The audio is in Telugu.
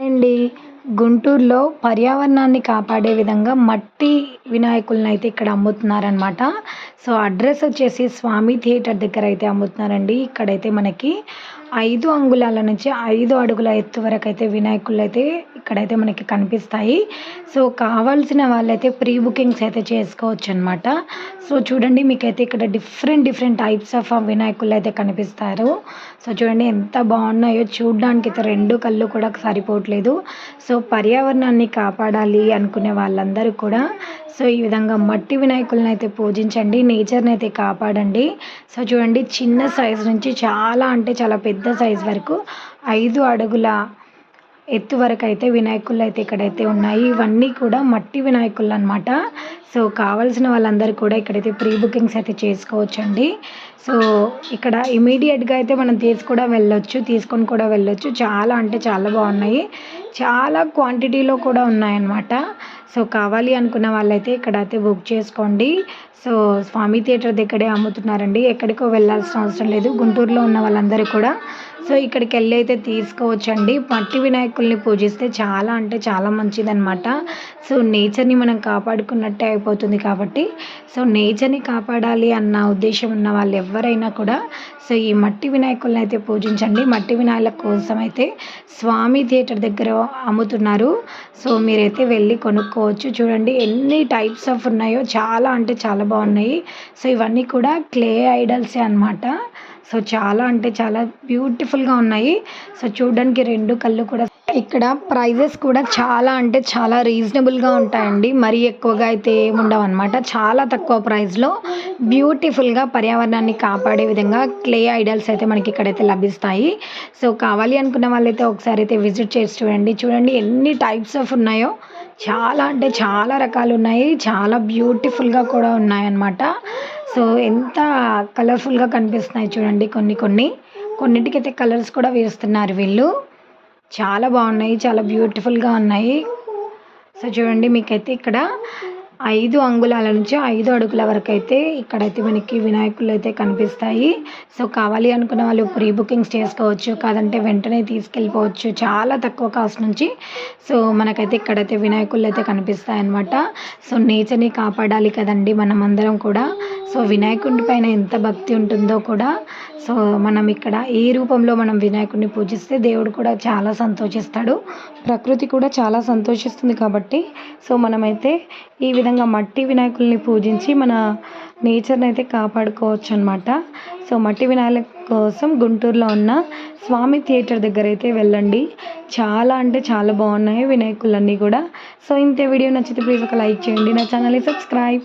అండి గుంటూరులో పర్యావరణాన్ని కాపాడే విధంగా మట్టి వినాయకులను అయితే ఇక్కడ అమ్ముతున్నారనమాట సో అడ్రస్ వచ్చేసి స్వామి థియేటర్ దగ్గర అయితే అమ్ముతున్నారండి. ఇక్కడైతే మనకి ఐదు అంగుళాల నుంచి ఐదు అడుగుల ఎత్తు వరకు అయితే వినాయకులు అయితే ఇక్కడైతే మనకి కనిపిస్తాయి. సో కావాల్సిన వాళ్ళైతే ప్రీ బుకింగ్స్ అయితే చేసుకోవచ్చు అనమాట సో చూడండి మీకైతే ఇక్కడ డిఫరెంట్ డిఫరెంట్ టైప్స్ ఆఫ్ వినాయకులు అయితే కనిపిస్తారు. సో చూడండి ఎంత బాగున్నాయో చూడడానికి అయితే రెండు కళ్ళు కూడా సరిపోవట్లేదు. సో పర్యావరణాన్ని కాపాడాలి అనుకునే వాళ్ళందరూ కూడా సో ఈ విధంగా మట్టి వినాయకులను అయితే పూజించండి నేచర్ని అయితే కాపాడండి. సో చూడండి చిన్న సైజు నుంచి చాలా అంటే చాలా పెద్ద సైజు వరకు ఐదు అడుగుల ఎత్తు వరకు అయితే వినాయకులు అయితే ఇక్కడైతే ఉన్నాయి. ఇవన్నీ కూడా మట్టి వినాయకులు అనమాట సో కావాల్సిన వాళ్ళందరూ కూడా ఇక్కడైతే ప్రీ బుకింగ్స్ అయితే చేసుకోవచ్చండి. సో ఇక్కడ ఇమీడియట్గా అయితే మనం తీసుకుని వెళ్ళొచ్చు తీసుకొని కూడా వెళ్ళొచ్చు. చాలా అంటే చాలా బాగున్నాయి. చాలా క్వాంటిటీలో కూడా ఉన్నాయన్నమాట. సో కావాలి అనుకున్న వాళ్ళైతే ఇక్కడ అయితే బుక్ చేసుకోండి. సో స్వామి థియేటర్ దగ్గరే అమ్ముతున్నారండి. ఎక్కడికో వెళ్ళాల్సిన అవసరం లేదు. గుంటూరులో ఉన్న వాళ్ళందరూ కూడా సో ఇక్కడికి వెళ్ళి అయితే తీసుకోవచ్చండి. మట్టి వినాయకుల్ని పూజిస్తే చాలా అంటే చాలా మంచిదన్నమాట. సో నేచర్ని మనం కాపాడుకున్నట్టే అయిపోతుంది కాబట్టి. సో నేచర్ని కాపాడాలి అన్న ఉద్దేశం ఉన్న వాళ్ళు ఎవరైనా కూడా సో ఈ మట్టి వినాయకుల్ని అయితే పూజించండి. మట్టి వినాయకుల కోసం అయితే స్వామి థియేటర్ దగ్గర అమ్ముతున్నారు. సో మీరైతే వెళ్ళి కొనుక్కోవచ్చు. చూడండి ఎన్ని టైప్స్ ఆఫ్ ఉన్నాయో చాలా అంటే చాలా బాగున్నాయి. సో ఇవన్నీ కూడా క్లే ఐడల్సే అనమాట సో చాలా అంటే చాలా బ్యూటిఫుల్గా ఉన్నాయి. సో చూడడానికి రెండు కళ్ళు కూడా ఇక్కడ ప్రైజెస్ కూడా చాలా అంటే చాలా రీజనబుల్గా ఉంటాయండి. మరీ ఎక్కువగా అయితే ఉండవు అనమాట చాలా తక్కువ ప్రైస్లో బ్యూటిఫుల్గా పర్యావరణాన్ని కాపాడే విధంగా క్లే ఐడల్స్ అయితే మనకి ఇక్కడైతే లభిస్తాయి. సో కావాలి అనుకున్న వాళ్ళైతే ఒకసారి అయితే విజిట్ చేసి చూడండి. చూడండి ఎన్ని టైప్స్ ఆఫ్ ఉన్నాయో. చాలా అంటే చాలా రకాలు ఉన్నాయి. చాలా బ్యూటిఫుల్గా కూడా ఉన్నాయన్నమాట. సో ఎంత కలర్ఫుల్గా కనిపిస్తున్నాయి చూడండి కొన్ని కొన్ని. కొన్నిటికైతే కలర్స్ కూడా వేస్తున్నారు వీళ్ళు. చాలా బాగున్నాయి చాలా బ్యూటిఫుల్గా ఉన్నాయి. సో చూడండి మీకైతే ఇక్కడ ఐదు అంగుళాల నుంచి ఐదు అడుగుల వరకు అయితే ఇక్కడైతే మనకి వినాయకులు అయితే కనిపిస్తాయి. సో కావాలి అనుకున్న వాళ్ళు ప్రీ బుకింగ్స్ చేసుకోవచ్చు కాదంటే వెంటనే తీసుకెళ్ళిపోవచ్చు. చాలా తక్కువ కాస్ట్ నుంచి. సో మనకైతే ఇక్కడైతే వినాయకులు అయితే కనిపిస్తాయి అన్నమాట సో నేచర్ని కాపాడాలి కదండి మనం అందరం కూడా. సో వినాయకుడి పైన ఎంత భక్తి ఉంటుందో కూడా సో మనం ఇక్కడ ఈ రూపంలో మనం వినాయకుడిని పూజిస్తే దేవుడు కూడా చాలా సంతోషిస్తాడు. ప్రకృతి కూడా చాలా సంతోషిస్తుంది కాబట్టి సో మనమైతే ఈ విధంగా మట్టి వినాయకుల్ని పూజించి మన నేచర్ని అయితే కాపాడుకోవచ్చు అనమాట సో మట్టి వినాయకుల కోసం గుంటూరులో ఉన్న స్వామి థియేటర్ దగ్గర అయితే వెళ్ళండి. చాలా అంటే చాలా బాగున్నాయి వినాయకులన్నీ కూడా. సో ఇంతే వీడియో నచ్చితే ప్లీజ్ ఒక లైక్ చేయండి. నా ఛానల్ని subscribe